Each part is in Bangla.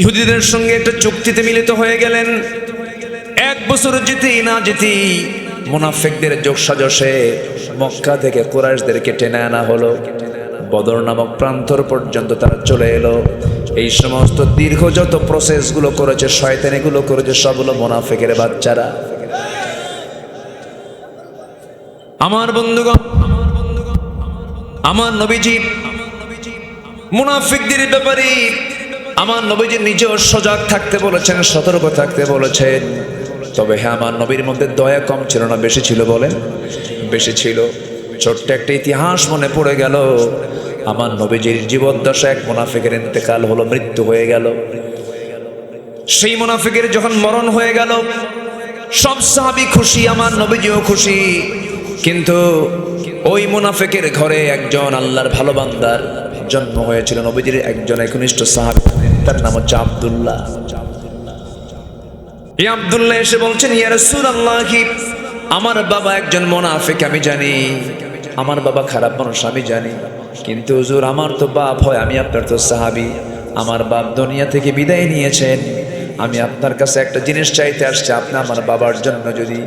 ইহুদিদের সঙ্গে একটা চুক্তিতে মিলিত হয়ে গেলেন। এক বছর যেতেই না যেতেই মুনাফেকদের যোগ সাজসে মক্কা থেকে কুরাইশদেরকে টেনে আনা হলো। বদর নামক প্রান্তর পর্যন্ত তারা চলে এলো। এই সমস্ত দীর্ঘ যত প্রসেসগুলো করেছে, শয়তানিগুলো করেছে সবগুলো মুনাফেকের বাচ্চারা। আমার বন্ধুগণ, আমার নবীজি, মুনাফিকদের ব্যাপারে আমার নবীজি নিজেও সজাগ থাকতে বলেছেন, সতর্ক থাকতে বলেছেন। তবে হ্যাঁ আমার নবীর মধ্যে দয়া কম ছিল না, বেশি ছিল বলেন? বেশি ছিল। ছোট্ট একটা ইতিহাস মনে পড়ে গেল। আমার নবীজির জীবদ্দশা এক মুনাফিকের ইন্তেকাল হলো, মৃত্যু হয়ে গেল। সেই মুনাফিকের যখন মরণ হয়ে গেল, সব সাহাবি খুশি, আমার নবীজিও খুশি। কিন্তু ওই মুনাফিকের ঘরে একজন আল্লাহর ভালো বান্দার জন্ম হয়েছিল। নবীজির একজন একনিষ্ঠ সাহাবি। তার নাম হচ্ছে আব্দুল্লাহ। এই আব্দুল্লাহ এসে বলছেন আমার বাবা একজন মুনাফিক, আমি জানি। আমার বাবা খারাপ মানুষ, আমি জানি। কিন্তু হুজুর, আমার তো বাপ হয়, আমি আপনার তো সাহাবি। আমার বাপ দুনিয়া থেকে বিদায় নিয়েছেন। আমি আপনার কাছে একটা জিনিস চাইতে আসছি, আপনি আমার বাবার জন্য যদি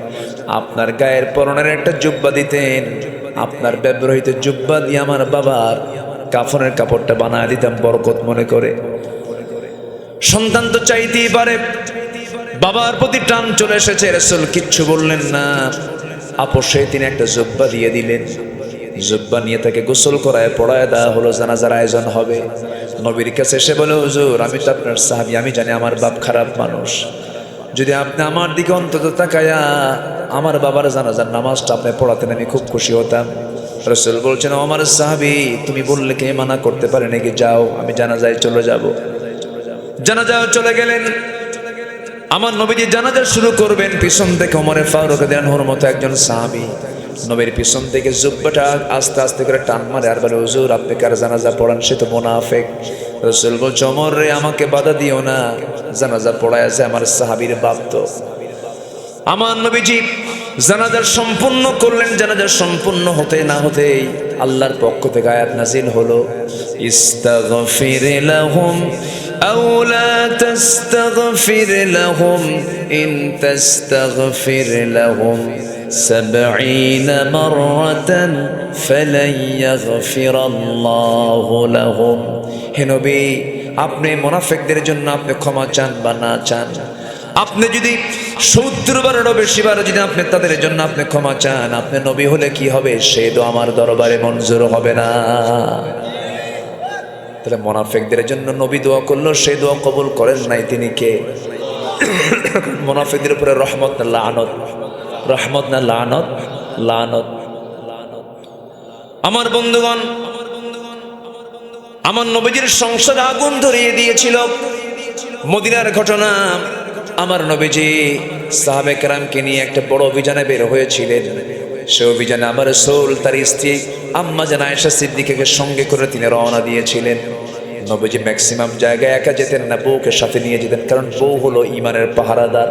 আপনার গায়ের পরনের একটা জুব্বা দিতেন, আপনার ব্যবহৃত জুব্বা দিয়ে আমার বাবার কাফনের কাপড়টা বানায় দিতাম, বরকত মনে করে। সন্তান তো চাইতেই পারে। বাবার প্রতি টান চলে এসেছে, রসুল কিচ্ছু বললেন না। আপোষে তিনি একটা জব্বা দিয়ে দিলেন। জব্বা নিয়ে তাকে গোসল করায় পড়ায় দেওয়া হলো, জানাজার আয়োজন হবে। নবীর কাছে এসে বলে, হুজুর, আমি তো আপনার সাহাবি, আমি জানি আমার বাপ খারাপ মানুষ। যদি আপনি আমার দিকে অন্তত তাকায়া আমার বাবার জানাজার নামাজটা আপনি পড়াতেন, আমি খুব খুশি হতাম। রসুল বলছেন আমার সাহাবি, তুমি বললে কে মানা করতে পারে নাকি? যাও, আমি জানাজায় চলে যাব। জানাজাও চলে গেলেন। আমার নবীজি জানাজা শুরু করবেন, পিছন থেকে ওমরে ফারুক দেনহর মতো একজন সাহাবি। নবীর পিছন থেকে জুব্বাটা আস্তে আস্তে করে টান মারে, আর বলে, হুজুর, আপনি কার জানাজা পড়ান? সে তো মোনাফেক। রসুল বলছে রে, আমাকে বাধা দিও না। জানাজা পড়ায় আছে আমার সাহাবির বাপ তো। আমার নবীজি জানাজার সম্পূর্ণ করলেন জানাজার সম্পূর্ণ হতে না হতেই আল্লাহর পক্ষ থেকে আয়াত নাজিল হলো, ইস্তাগফির লাহুম আও লা তাস্তাগফির লাহুম ইন তাস্তাগফির লাহুম سبعين مرة فلن يغفر الله لهم হে নবী আপনি মোনাফেকদের জন্য আপনি ক্ষমা চান বা না চান আপনি যদি সত্তর বারেরও বেশি বার যদি আপনি তাদের জন্য আপনি ক্ষমা চান আপনি নবী হলে কি হবে সে তো আমার দরবারে মঞ্জুর হবে না তাহলে মোনাফেকদের জন্য নবী দোয়া করল, সেই দোয়া কবুল করেন নাই তিনি কে? মোনাফেকদের উপরে রহমত না লানত? রহমত না লানত? লানত। আমার বন্ধুগণ, আমার নবীজির সংসারে আগুন ধরিয়ে দিয়েছিল। মদিনার ঘটনা আমার নবীজি সাহাবে কেরামকে নিয়ে একটা বড় অভিযানে বের হয়েছিলেন। সে অভিযানে আমার সোল তার স্ত্রী আম্মা জান আয়েশা সিদ্দিকে সঙ্গে করে তিনি রওনা দিয়েছিলেন। নবীজি ম্যাক্সিমাম জায়গায় একা যেতেন না, বউকে সাথে নিয়ে যেতেন, কারণ বউ হলো ইমানের পাহারাদার।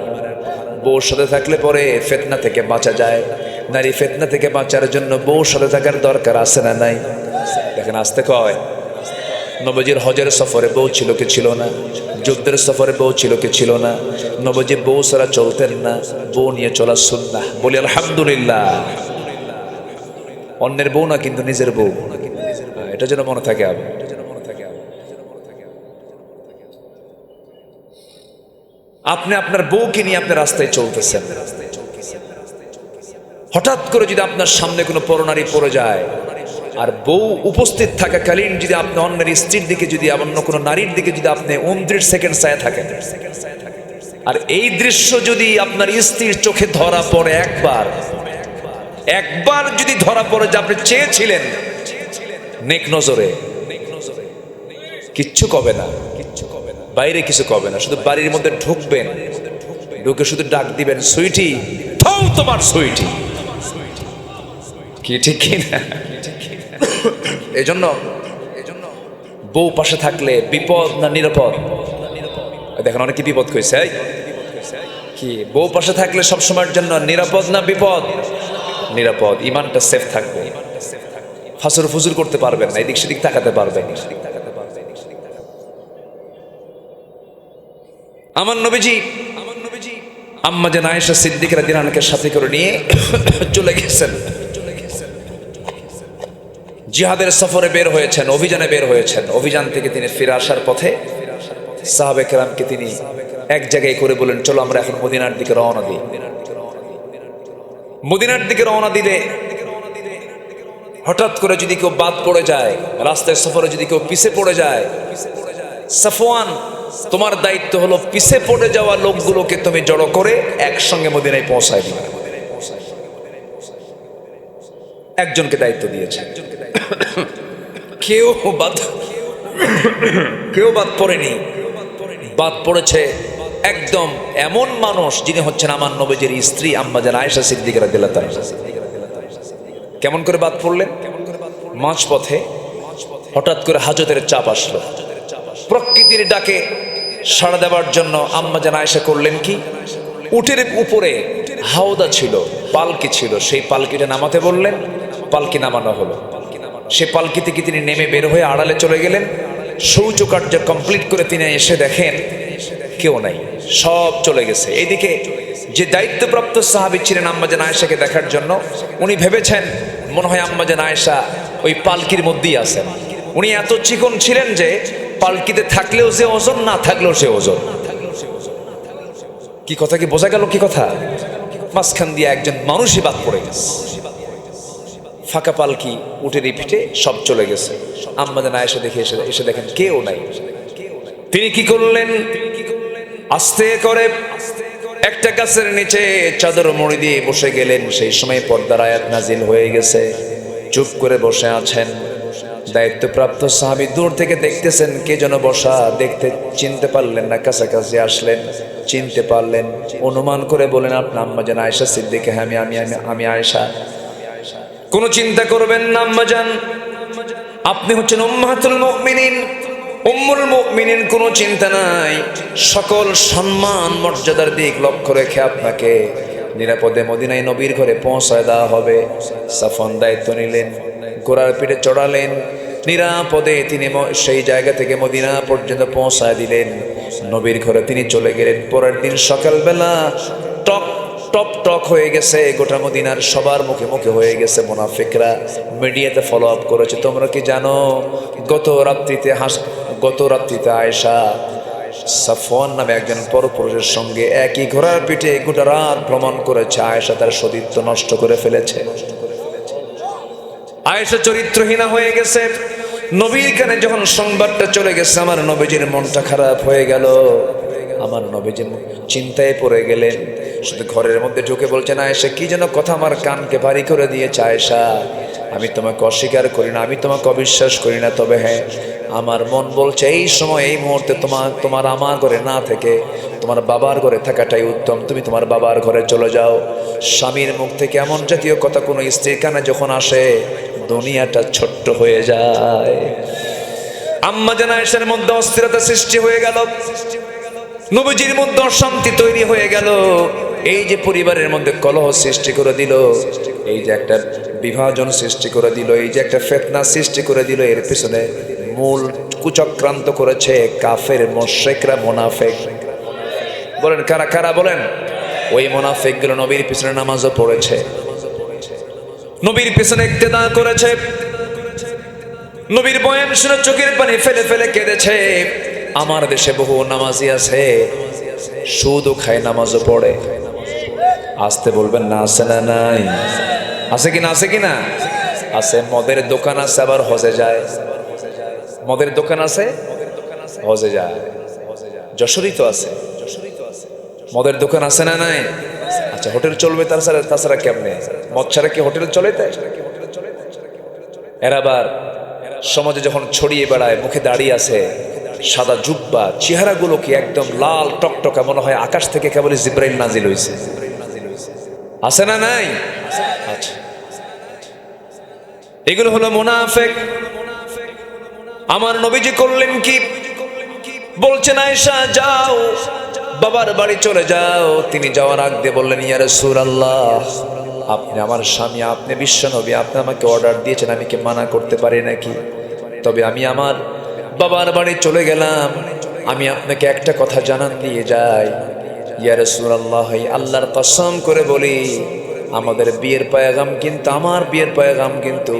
বউর সাথে থাকলে পরে ফেতনা থেকে বাঁচা যায়। নারী ফেতনা থেকে বাঁচার জন্য বউর সাথে থাকার দরকার আছে না নাই? দেখেন, আসতে কয়। নবজির হজের সফরে বউ ছিল কি ছিল না? যুদ্ধের সফরে বউ ছিল কি ছিল না? নবজি, বউ সারা চলতেন না, বউ নিয়ে চলা সুন্না বলি, আলহামদুলিল্লাহ। অন্যের বউ না, কিন্তু নিজের বউ। এটা যেন মনে থাকে আবার। আপনি আপনার বউকে নিয়ে আপনার রাস্তায় চলতেছেন। হঠাৎ করে যদি আপনার সামনে কোনো পরনারী পড়ে যায় আর বউ উপস্থিত থাকাকালীন যদি আপনি অন্যের স্ত্রীর দিকে যদি অন্য কোনো নারীর দিকে যদি আপনি উনত্রিশ সেকেন্ড চায় থাকেন। আর এই দৃশ্য যদি আপনার স্ত্রীর চোখে ধরা পড়ে একবার একবার যদি ধরা পড়ে যে আপনি চেয়েছিলেন, নেক নজরে, কিচ্ছু কবে না কিচ্ছু কবে না বাইরে কিছু কবে না, শুধু বাড়ির মধ্যে ঢুকবেন, ঢুকে শুধু ডাক দিবেন, সুইটি তোমার সুইটি। কি ঠিক কি না এই জন্য বউ পাশে থাকলে বিপদ না নিরাপদ? দেখেন, অনেক বিপদ কইছে? কি? বউ পাশে থাকলে সব সময়ের জন্য নিরাপদ না বিপদ? নিরাপদ, ইমানটা সেফ থাকবে। ফাসুর ফুজুর করতে পারবেন না, এদিক সেদিক তাকাতে পারবেন আমার নবীজি আমার নবীজি, আম্মা যে নায়েশা সিদ্দিকরা আনহাকে সাথে করে নিয়ে চলে গেছেন। জিহাদের সফরে বের হয়েছেন, অভিযানে বের হয়েছেন। অভিযান থেকে তিনি ফিরে আসার পথে সাহাবে কেরামকে তিনি এক জায়গায় করে বলেন চলো আমরা এখন মদিনার দিকে রওনা দিই। মদিনার দিকে রওনা দিলে হঠাৎ করে যদি কেউ বাদ পড়ে যায়, রাস্তায় সফরে যদি কেউ পিছে পড়ে যায়, সাফওয়ান, তোমার দায়িত্ব হলো পিছে পড়ে যাওয়া লোকগুলোকে তুমি জড়ো করে একসঙ্গে মদিনায় পৌঁছায় দিবে। একজনকে দায়িত্ব দিয়েছে। কেউ বাদ কেউ বাদ পড়েনি। বাদ পড়েছে একদম এমন মানুষ যিনি হচ্ছেন আমার নবীজের স্ত্রী আম্মাজান আয়েশা সিদ্দিকরা দিল্লা কেমন করে বাদ পড়লেন? মাঝ পথে হঠাৎ করে হাজতের চাপ আসলো। প্রকৃতির ডাকে সাড়া দেওয়ার জন্য আম্মা আম্মাজান আয়েশা করলেন কি? উটের উপরে হাওদা ছিল, পালকি ছিল। সেই পালকিটা নামাতে বললেন, পালকি নামানো হলো। সে পালকি থেকে তিনি নেমে বের হয়ে আড়ালে চলে গেলেন? শৌচকার্য কমপ্লিট করে তিনি এসে দেখেন কেউ নাই, সব চলে গেছে। এইদিকে যে দায়িত্বপ্রাপ্ত সাহাবি ছিলেন আম্মাজান আয়েশাকে দেখার জন্য, উনি ভেবেছেন, মনে হয় আম্মাজান আয়েশা ওই পালকির মধ্যেই আছেন। উনি এত চিকন ছিলেন যে পালকিতে থাকলেও সে ওজন, না থাকলেও সে ওজন। কি কথা কি বোঝা গেল? কি কথা? মাঝখান দিয়ে একজন মানুষই বাদ পড়ে গেছে। ফাঁকা পালকি উঠে পিঠে সব চলে গেছে। আম্মাদের এসে দেখে এসে এসে দেখেন কেউ নাই। তিনি কি করলেন? আস্তে করে একটা গাছের নিচে চাদর মুড়ি দিয়ে বসে গেলেন। সেই সময় পর্দার আয়াত নাজিল হয়ে গেছে। চুপ করে বসে আছেন। দায়িত্বপ্রাপ্ত সাহাবি দূর থেকে দেখতেছেন কে যেন বসা। দেখতে চিনতে পারলেন না, কাছাকাছি আসলেন। চিনতে পারলেন। অনুমান করে বলেন, আপনার আম্মা যেন আয়সা সিদ্দিকে হ্যাঁ আমি আমি আমি আমি আয়সা কোনো চিন্তা করবেন না আম্মাজান আপনি হচ্ছেন উম্মাহাতুল মুমিনিন। উম্মুল মুমিনিন, কোনো চিন্তা নাই। সকল সম্মান, মর্যাদার দিক লক্ষ্য রেখে আপনাকে নিরাপদে মদিনায় নবীর ঘরে পৌঁছায় দেওয়া হবে। সাফন দায়িত্ব নিলেন ঘোড়ার পিঠে চড়ালেন, নিরাপদে তিনি সেই জায়গা থেকে মদিনা পর্যন্ত পৌঁছায় দিলেন। নবীর ঘরে তিনি চলে গেলেন। পরের দিন সকালবেলা টক টপ টক হয়ে গেছে, গোটা মদিনার সবার মুখে মুখে হয়ে গেছে মোনাফিকরা। মিডিয়াতে ফলো আপ করেছে, তোমরা কি জানো? গত রাত্রিতে হাস, গত রাত্রিতে আয়েশা সাফওয়ান নামে একজন পরপুরুষের সঙ্গে একই ঘোড়ার পিঠে গোটা রাত ভ্রমণ করেছে। আয়েশা তার সতীত্ব নষ্ট করে ফেলেছে। আয়েশা চরিত্রহীনা হয়ে গেছে। নবীর কানে যখন সংবাদটা চলে গেছে, আমার নবীজির মনটা খারাপ হয়ে গেল। আমার নবীজি চিন্তায় পড়ে গেলেন শুধু ঘরের মধ্যে ঢুকে বলছেন আয়েশা কি যেন কথা আমার কানকে ভারী করে দিয়েছে, আয়েশা। আমি তোমাকে অস্বীকার করি না, আমি তোমাকে অবিশ্বাস করি না, তবে হ্যাঁ আমার মন বলছে, এই সময়, এই মুহূর্তে তোমার তোমার আমার ঘরে না থেকে, তোমার বাবার ঘরে থাকাটাই উত্তম। তুমি তোমার বাবার ঘরে চলে যাও। স্বামীর মুখ থেকে এমন জাতীয় কথা কোনো স্ত্রীর কানে যখন আসে, দুনিয়াটা ছোট্ট হয়ে যায়। আম্মা জানা এসের মধ্যে অস্থিরতা সৃষ্টি হয়ে গেল, নবীজির মধ্যে অশান্তি তৈরি হয়ে গেল। এই যে পরিবারের মধ্যে কলহ সৃষ্টি করে দিল, এই যে একটা বিভাজন সৃষ্টি করে দিল, এই যে একটা ফেতনা সৃষ্টি করে দিল, এর পিছনে মূল কুচক্রান্ত করেছে কাফের মোশেকরা, মোনাফেক। বলেন, কারা কারা বলেন? ওই মোনাফেকগুলো নবীর পিছনে নামাজও পড়েছে। নবীর পিছনে ইক্তেদা করেছে। নবীর বয়ান শুনে চোখের পানি ফেলে ফেলে কেঁদেছে। আমার দেশে বহু নামাজি আছে, সুদও খায়, নামাজও পড়ে। আসতে বলবেন না আছে না, নাই। আছে কি না আছে কি আছে মদের দোকান আছে, আবার হজে যায়। মদের দোকান আছে, হজে যায়। যশোরই তো আছে। মদের দোকান আছে না নাই? আচ্ছা হোটেল চলবে তাছাড়া তাছাড়া কেমনে? মদ ছাড়া কি হোটেল চলে তাই? এর আবার সমাজে যখন ছড়িয়ে বেড়ায়, মুখে দাঁড়িয়ে আছে, সাদা জুব্বা, চেহারাগুলো কি একদম লাল, টকটকা, মনে হয় আকাশ থেকে কেবল জিব্রাইল নাজিল হয়েছে আছে না নাই? আচ্ছা। এগুলো হলো মুনাফেক। আমার নবীজি করলেন কি? বলছেন, আয়েশা, যাও। বাবার বাড়ি চলে যাও। তিনি যাওয়ার আগ দিয়ে বললেন ইয়ার সুর আল্লাহ আপনি আমার স্বামী, আপনি বিশ্ব নবী আপনি আমাকে অর্ডার দিয়েছেন, আমি কি মানা করতে পারি নাকি? তবে আমি আমার বাবার বাড়ি চলে গেলাম। আমি আপনাকে একটা কথা জানান দিয়ে যাই। আল্লাহর কসম করে বলি, আমাদের বিয়ের পায়গাম কিন্তু, আমার বিয়ের পায়গাম কিন্তু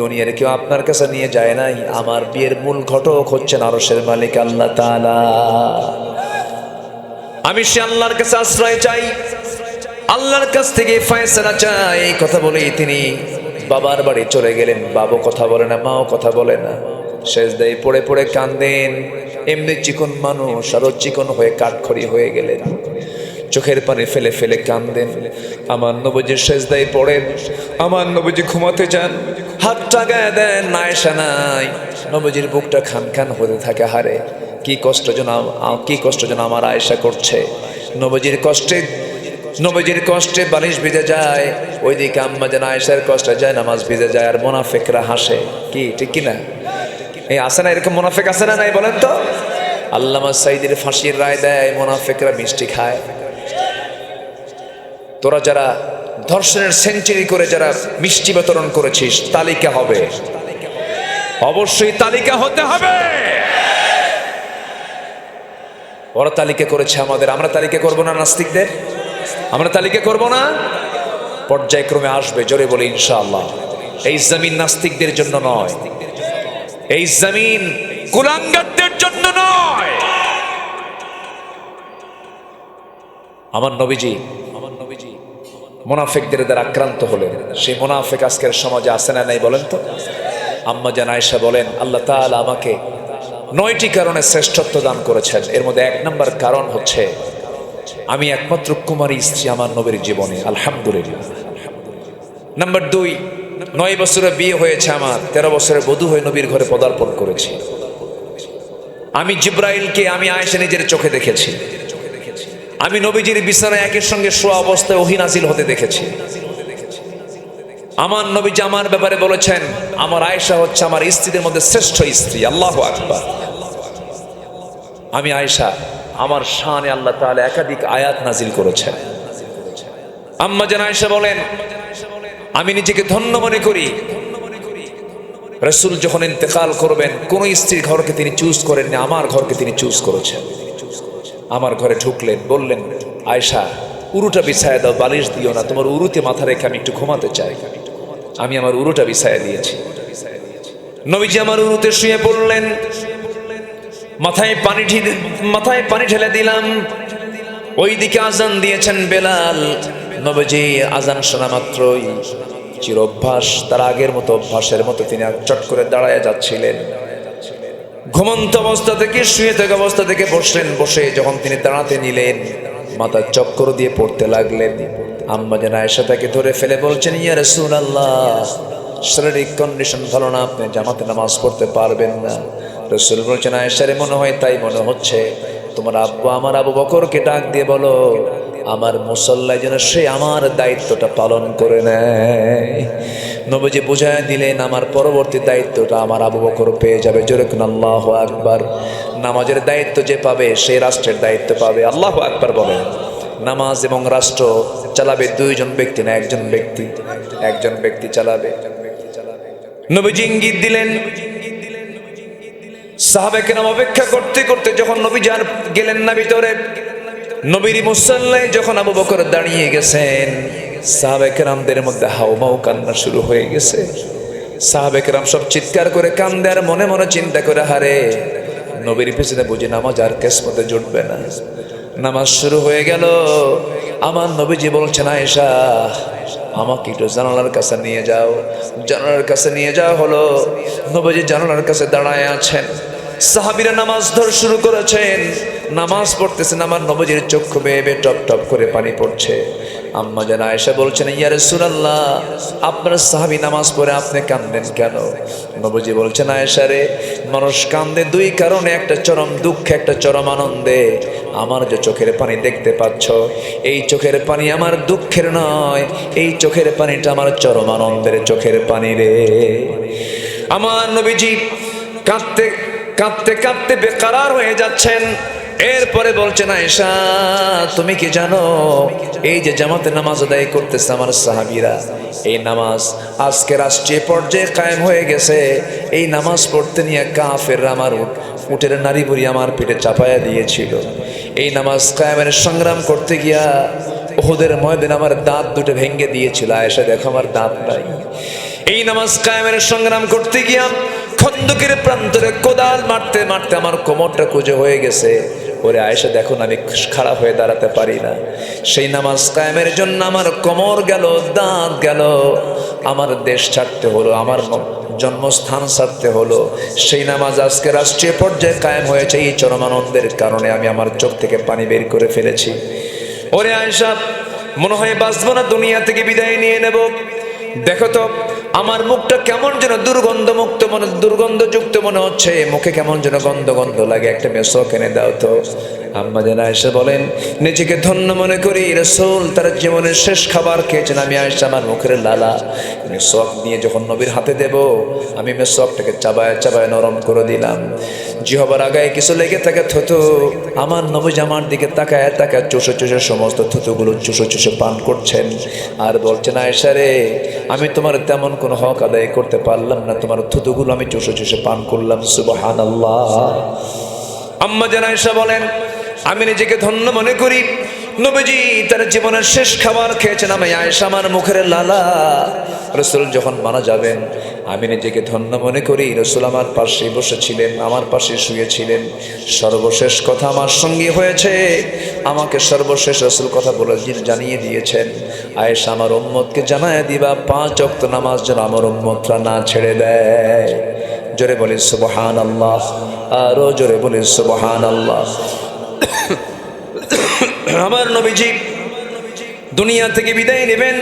দুনিয়ার কেউ আপনার কাছে নিয়ে যায় নাই। আমার বিয়ের মূল ঘটক হচ্ছেন আরশের মালিক আল্লাহ আমি সে আল্লাহর কাছে আশ্রয় চাই, আল্লাহর কাছ থেকে ফয়সালা চাই। কথা বলেই তিনি বাবার বাড়ি চলে গেলেন। বাবু কথা বলে না, মাও কথা বলে না। দেয় পড়ে পড়ে কান্দেন। এমনি চিকন মানুষ, আরও চিকন হয়ে কাঠখড়ি হয়ে গেলেন। চোখের পানি ফেলে ফেলে কান্দেন। আমার নবজির শেষ দেয় পড়েন। আমার নবজি ঘুমাতে যান। হাতটা গায়ে দেন নায়সা নাই। নবজির বুকটা খান খান হতে থাকে, হারে। কি কষ্ট যেন কি কষ্ট যেন আমার আয়সা করছে। নবজির কষ্টে নবজির কষ্টে বালিশ ভিজে যায়। ওইদিকে আম্মা যেন আয়সার কষ্টে যায়, নামাজ ভিজে যায়, আর মোনাফেকরা হাসে। কি, ঠিক কি না এই আসে না এরকম মোনাফেক আসে না নাই বলেন তো? আল্লামা সাইদের ফাঁসির রায় দেয়, মোনাফেকরা মিষ্টি খায়। তোরা যারা ধর্ষণের সেঞ্চুরি করে যারা মিষ্টি বিতরণ করেছিস, তালিকা হবে। অবশ্যই তালিকা হতে হবে। ওরা তালিকা করেছে আমাদের। আমরা তালিকা করব না নাস্তিকদের? আমরা তালিকা করব না? পর্যায়ক্রমে আসবে, জোরে বলে ইনশাআল্লাহ। এই জমিন নাস্তিকদের জন্য নয়। এই জমিন কুলাঙ্গারদের জন্য নয়। আমার নবীজি আমার নবীজি মোনাফেকদের দ্বারা আক্রান্ত হলেন। সেই মোনাফেক আজকের সমাজে আসে না নাই বলেন তো? আম্মা জান আয়েশা বলেন, আল্লাহ তাআলা আমাকে নয়টি কারণে শ্রেষ্ঠত্ব দান করেছেন। এর মধ্যে এক নম্বর কারণ হচ্ছে, আমি একমাত্র কুমারী স্ত্রী আমার নবীর জীবনে, আলহামদুলিল্লাহ। নাম্বার দুই নয় বছরে বিয়ে হয়েছে আমার, তেরো বছরে বধূ হয়ে নবীর ঘরে পদার্পণ করেছি। আমি জিব্রাইলকে, আমি আয়েশা নিজের চোখে দেখেছি। আমি নবীজির বিছানায় একের সঙ্গে শোয়া অবস্থায় অহিনাজিল হতে দেখেছি। আমার নবীজি আমার ব্যাপারে বলেছেন, আমার আয়েশা হচ্ছে আমার স্ত্রীদের মধ্যে শ্রেষ্ঠ স্ত্রী, আল্লাহ আকবার। আমি আয়েশা, আমার শানে আল্লাহ তাআলা একাধিক আয়াত নাজিল করেছেন। আম্মা জান আয়েশা বলেন আমি নিজেকে ধন্য মনে করি। রসুল যখন ইন্তেকাল করবেন, কোন স্ত্রীর ঘরকে তিনি চুজ করেননি, আমার ঘরকে তিনি চুজ করেছেন। আমার ঘরে ঢুকলেন, বললেন আয়সা উরুটা বিছায় দাও, বালিশ দিও না, তোমার উরুতে মাথা রেখে আমি একটু ঘুমাতে চাই। আমি আমার উরুটা বিছায় দিয়েছি। নবীজি আমার উরুতে শুয়ে পড়লেন। মাথায় পানি মাথায় পানি ঢেলে দিলাম। ওইদিকে আজান দিয়েছেন বেলাল। নবজি আজান শোনা মাত্রই চির অভ্যাস তার আগের মতো অভ্যাসের মতো তিনি চট করে দাঁড়ায় যাচ্ছিলেন। ঘুমন্ত অবস্থা থেকে, শুয়ে থাকা অবস্থা থেকে বসলেন, বসে যখন তিনি দাঁড়াতে নিলেন মাথার চক্কর দিয়ে পড়তে লাগলেন। আম্মা যেন আয়সা তাকে ধরে ফেলে বলছেন, ইয়া রসুল আল্লাহ শারীরিক কন্ডিশন ভালো না, আপনি জামাতে নামাজ পড়তে পারবেন না। রসুল বলছেন আয়সারে মনে হয় তাই মনে হচ্ছে। তোমার আব্বু, আমার আবু বকরকে ডাক দিয়ে বলো আমার মুসল্লায় যেন সে আমার দায়িত্বটা পালন করে নেয়। নবজি বুঝায় দিলেন, আমার পরবর্তী দায়িত্বটা আমার আবু বকর পেয়ে যাবে। যেরকম আল্লাহ আকবার। নামাজের দায়িত্ব যে পাবে, সে রাষ্ট্রের দায়িত্ব পাবে। আল্লাহ আকবার বলেন। নামাজ এবং রাষ্ট্র চালাবে দুইজন ব্যক্তি না একজন ব্যক্তি? একজন ব্যক্তি চালাবে। নবীজি ইঙ্গিত দিলেন সাহাবেকে নাম অপেক্ষা করতে করতে যখন নবী যান, গেলেন না ভিতরে নবীর মুসাল্লায় যখন আবু বকর দাঁড়িয়ে গেছেন সাহাবেকেরামদের মধ্যে হাউমাউ কান্না শুরু হয়ে গেছে। সাহাবেকেরাম সব চিৎকার করে কান্দে আর মনে মনে চিন্তা করে, হারে, নবীর পিছনে বুঝি নামাজ আর কেসমতে জুটবে না। নামাজ শুরু হয়ে গেল। আমার নবীজি বলছেন, আয়েশা, আমাকে একটু জানালার কাছে নিয়ে যাও। জানালার কাছে নিয়ে যাওয়া হলো। নবীজি জানালার কাছে দাঁড়ায় আছেন। সাহাবিরা নামাজ ধর শুরু করেছেন। নামাজ পড়তেছেন আমার নবজির চক্ষু বেয়ে বেয়ে টপ টপ করে পানি পড়ছে। আম্মা যেন আয়েশা বলছেন ইয়ারে সুরাল্লাহ আপনার সাহাবি নামাজ পড়ে আপনি কান্দেন কেন? নবজি বলছেন, আয়েশা রে, মানুষ কান্দে দুই কারণে, একটা চরম দুঃখে, একটা চরম আনন্দে। আমার যে চোখের পানি দেখতে পাচ্ছ, এই চোখের পানি আমার দুঃখের নয়, এই চোখের পানিটা আমার চরম আনন্দের চোখের পানি রে। আমার নবীজি কাঁদতে কাঁদতে কাঁদতে বেকারার হয়ে যাচ্ছেন। এরপরে বলছেন আয়েশা তুমি কি জানো, এই যে জামাতে নামাজ আদায় করতেছে আমার সাহাবিরা, এই নামাজ আজকে রাষ্ট্রীয় পর্যায়ে কায়েম হয়ে গেছে, এই নামাজ পড়তে নিয়ে কাফের আমার উটের নারী বুড়ি আমার পেটে চাপায়া দিয়েছিল। এই নামাজ কায়েমের সংগ্রাম করতে গিয়া ওহুদের ময়দান আমার দাঁত দুটো ভেঙে দিয়েছিল, আয়েশা, দেখো আমার দাঁত নাই। এই নামাজ কায়েমের সংগ্রাম করতে গিয়া খন্দকের প্রান্তরে কোদাল মারতে মারতে আমার কোমরটা কুজে হয়ে গেছে। ওরে আয়েশা দেখুন আমি খারাপ হয়ে দাঁড়াতে পারি না। সেই নামাজ কায়েমের জন্য আমার কোমর গেল, দাঁত গেল, আমার দেশ ছাড়তে হলো, আমার জন্মস্থান ছাড়তে হলো। সেই নামাজ আজকে রাষ্ট্রীয় পর্যায়ে কায়েম হয়েছে, এই চরমানন্দের কারণে আমি আমার চোখ থেকে পানি বের করে ফেলেছি। ওরে আয়েশা, মনে হয় বাঁচবো না, দুনিয়া থেকে বিদায় নিয়ে নেব। দেখো তো আমার মুখটা কেমন যেন দুর্গন্ধ মুক্ত মনে দুর্গন্ধযুক্ত মনে হচ্ছে। মুখে কেমন যেন গন্ধ গন্ধ লাগে। একটা মেসো কিনে দাও তো। আম্মা যেন এসে বলেন, নিজেকে ধন্য মনে করি, রসুল, তার জীবনের শেষ খাবার খেয়েছেন আমি আয়সা আমার মুখের লালা। মেসোয়াক নিয়ে যখন নবীর হাতে দেব, আমি মেসোয়াকটাকে চাবায় চাবায় নরম করে দিলাম। জিহবার আগায় কিছু লেগে থাকে থুতু আমার নবীজ আমার দিকে তাকায় তাকায় চুষে চুষে সমস্ত থুতুগুলো চুষে চুষে পান করছেন। আর বলছেন আয়সা রে আমি তোমার তেমন কোনো হক আদায় করতে পারলাম না। তোমার থুতুগুলো আমি চুষে চুষে পান করলাম সুবহান আল্লাহ আম্মা জান আয়েশা বলেন, আমি নিজেকে ধন্য মনে করি। নবীজি তার জীবনের শেষ খাবার খেয়েছেন। আমি আয়েশা আমার মুখের লালা। রসুল যখন মারা যাবেন আমি নিজেকে ধন্য মনে করি। রসুল আমার পাশে বসেছিলেন, আমার পাশে শুয়েছিলেন। সর্বশেষ কথা আমার সঙ্গে হয়েছে। আমাকে সর্বশেষ রসুল কথা বলে জানিয়ে দিয়েছেন। আয়েশা আমার উম্মতকে জানায় দিবা, পাঁচ অক্ত নামাজ যেন আমার উম্মতরা না ছেড়ে দেয়। জোরে বলি সুবহান আল্লাহ আরও জোরে বলি সুবহান আল্লাহ আমার নবীজি দুনিয়া থেকে বিদায় নেবেন।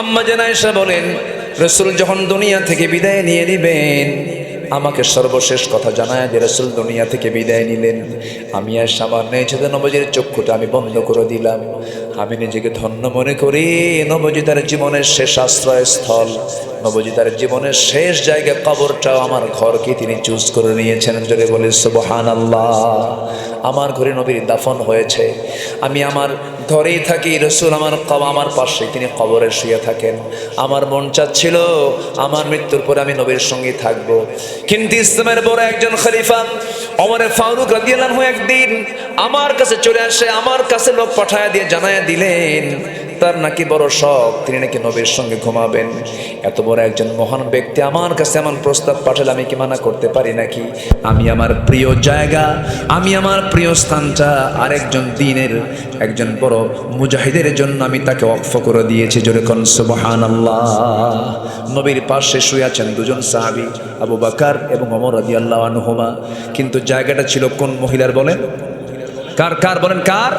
আম্মা জানায়সা বলেন রসুল যখন দুনিয়া থেকে বিদায় নিয়ে নেবেন, আমাকে সর্বশেষ কথা জানায় যে রসুল দুনিয়া থেকে বিদায় নিলেন। আমি আর সামান্য এসেতে নবজির চক্ষুটা আমি বন্ধ করে দিলাম। আমি নিজেকে ধন্য মনে করি, নবজি তার জীবনের শেষ আশ্রয়স্থল, নবজি তার জীবনের শেষ জায়গা কবরটাও আমার ঘরকে তিনি চুজ করে নিয়েছেন। যদি বলে সুবহান আল্লাহ আমার ঘরে নবীর দাফন হয়েছে। আমি আমার ঘরেই থাকি, রসুল আমার কব, আমার পাশে তিনি কবরে শুয়ে থাকেন। আমার মন চাচ্ছিল আমার মৃত্যুর পরে আমি নবীর সঙ্গে থাকব। কিন্তু ইসলামের বড় একজন খলিফা অমরে ফারুক রাদিয়াল্লাহু একদিন আমার কাছে চলে আসে, আমার কাছে লোক পাঠায় দিয়ে জানায় দিলেন তার নাকি বড় শখ, তিনি নাকি নবীর সঙ্গে ঘুমাবেন। এত বড় একজন মহান ব্যক্তি আমার কাছে এমন প্রস্তাব পাঠালে আমি কি মানা করতে পারি নাকি? আমি আমার প্রিয় জায়গা, আমি আমার প্রিয় স্থানটা, আরেকজন দিনের, একজন বড় মুজাহিদের জন্য আমি তাকে অক্ষ করে দিয়েছি। যেরকম সুবহান আল্লাহ নবীর পাশে শুয়ে আছেন দুজন সাহাবি, আবু বাকার এবং অমর রাজি আল্লাহ আনহুমা। কিন্তু জায়গাটা ছিল কোন মহিলার বলেন? কার কার বলেন, কার?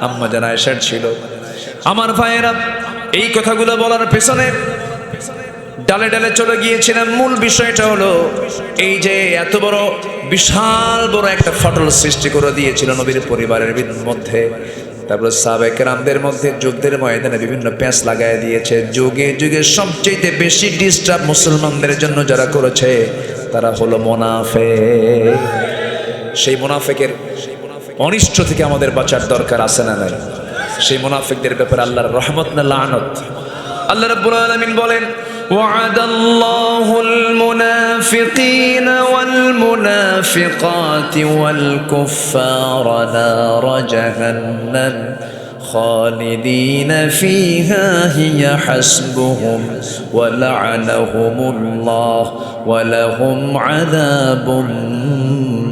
আম্মা জানা এসার ছিল। আমার ভাইয়েরা, এই কথাগুলো বলার পেছনে ডালে ডালে চলে গিয়েছিলাম মূল বিষয়টা হলো, এই যে এত বড়, বিশাল বড় একটা ফটল সৃষ্টি করে দিয়েছিল নবীর পরিবারের মধ্যে। তারপরে সাবেক রামদের মধ্যে, যুদ্ধের ময়দানে বিভিন্ন প্যাঁচ লাগাই দিয়েছে। যুগে যুগে সবচেয়ে বেশি ডিস্টার্ব মুসলমানদের জন্য যারা করেছে, তারা হলো মোনাফে সেই মোনাফেকের অনিষ্ট থেকে আমাদের বাঁচার দরকার আছে না নাই? সেই মুনাফিকদের ব্যাপারে আল্লাহর রহমত না লানত আল্লাহ রাব্বুল আলামিন বলেন وعد الله المنافقين والمنافقات والكفار نار جهنم خالدين فيها هي حسبهم ولعنهم الله ولهم عذاب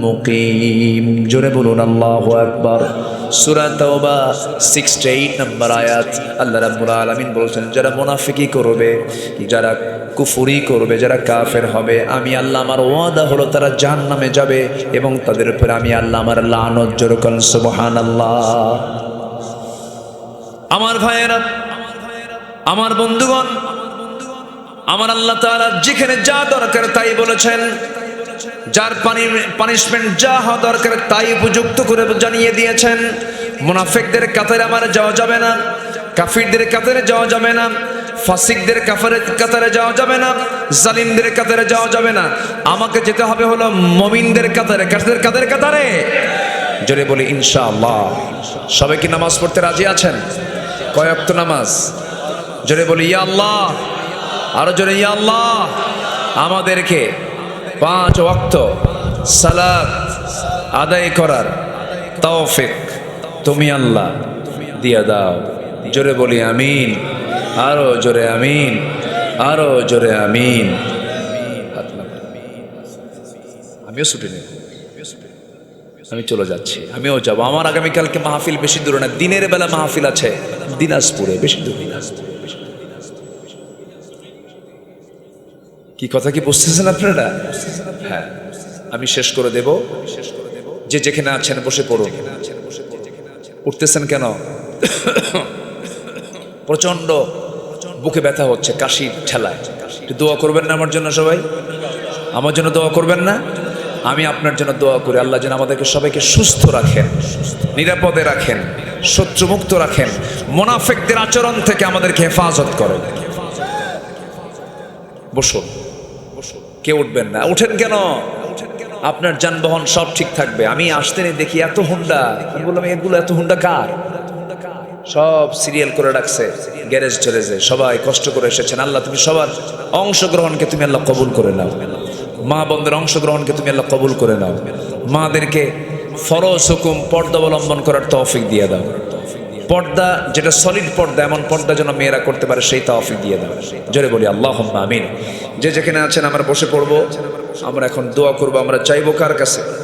মুকিম জোরে বলুন আল্লাহু আকবার সূরা তাওবা 68 নম্বর আয়াত আল্লাহ রাব্বুল আলামিন বলেছেন, যারা মুনাফিকি করবে, যারা কুফুরি করবে, যারা কাফের হবে, আমি আল্লাহ আমার ওয়াদা হলো তারা জাহান্নামে যাবে এবং তাদের উপরে আমি আল্লাহ আমার লানত জোরে করেন, সুবহানাল্লাহ। আমার ভাইয়েরা, আমার বন্ধুগণ, আমার আল্লাহ তাআলা যেখানে যা দরকার তাই বলেছেন। যার পানিশমেন্ট যা হওয়া দরকার তাই উপযুক্ত করে জানিয়ে দিয়েছেন। মুনাফিকদের কাতারে আমার যাওয়া যাবে না। কাফিরদের কাতারে যাওয়া যাবে না। ফাসিকদের কাফারের কাতারে যাওয়া যাবে না। জালিমদের কাতারে যাওয়া যাবে না। আমাকে যেতে হবে হলো মমিনদের কাতারে। কাদের কাদের কাতারে। জোরে বলি, ইনশাআল্লাহ। সবাই কি নামাজ পড়তে রাজি আছেন? কয়েকত নামাজ? জোরে বলি, ইয়া আল্লাহ। আরও জোরে, ইয়া আল্লাহ। আমাদেরকে পাঁচ ওয়াক্ত সালাত আদায় করার তৌফিক তুমি আল্লাহ দিয়া দাও। জোরে বলি আমিন, আরও জোরে আমিন, আরও জোরে আমিন। আমিও ছুটি নেব। আমি চলে যাচ্ছি, আমিও যাব। আমার আগামীকালকে মাহফিল বেশি দূরে না, দিনের বেলা মাহফিল আছে দিনাজপুরে, বেশি দূরে। কি কথা কি বুঝতেছেন আপনারা? হ্যাঁ আমি শেষ করে দেব। যে যেখানে আছেন বসে পড়ুন। উঠতেছেন কেন? প্রচণ্ড বুকে ব্যথা হচ্ছে কাশি ঠেলায়। দোয়া করবেন না আমার জন্য সবাই? আমার জন্য দোয়া করবেন না? আমি আপনার জন্য দোয়া করি। আল্লাহ যেন আমাদেরকে সবাইকে সুস্থ রাখেন, নিরাপদে রাখেন, শত্রুমুক্ত রাখেন, মোনাফেকদের আচরণ থেকে আমাদেরকে হেফাজত করেন। বসুন। কে উঠবেন না। উঠেন কেন? আপনার যানবাহন সব ঠিক থাকবে। আমি আসতে নেই, দেখি এত হুন্ডা। বললাম, এগুলো এত হুন্ডা কার? সব সিরিয়াল করে রাখছে গ্যারেজ ট্যারেজে সবাই কষ্ট করে এসেছেন। আল্লাহ, তুমি সবার অংশগ্রহণকে তুমি আল্লাহ কবুল করে নাও। মা বোনদের অংশগ্রহণকে তুমি আল্লাহ কবুল করে নাও। মাদেরকে ফরজ হুকুম পর্দা অবলম্বন করার তৌফিক দিয়ে দাও। পর্দা, যেটা সলিড পর্দা, এমন পর্দা যেন মেয়েরা করতে পারে, সেই তাওফিক দিয়ে দাও। জোরে বলি আল্লাহ আমিন। যে যেখানে আছেন, আমরা বসে পড়ব। আমরা এখন দোয়া করব, আমরা চাইব কার কাছে?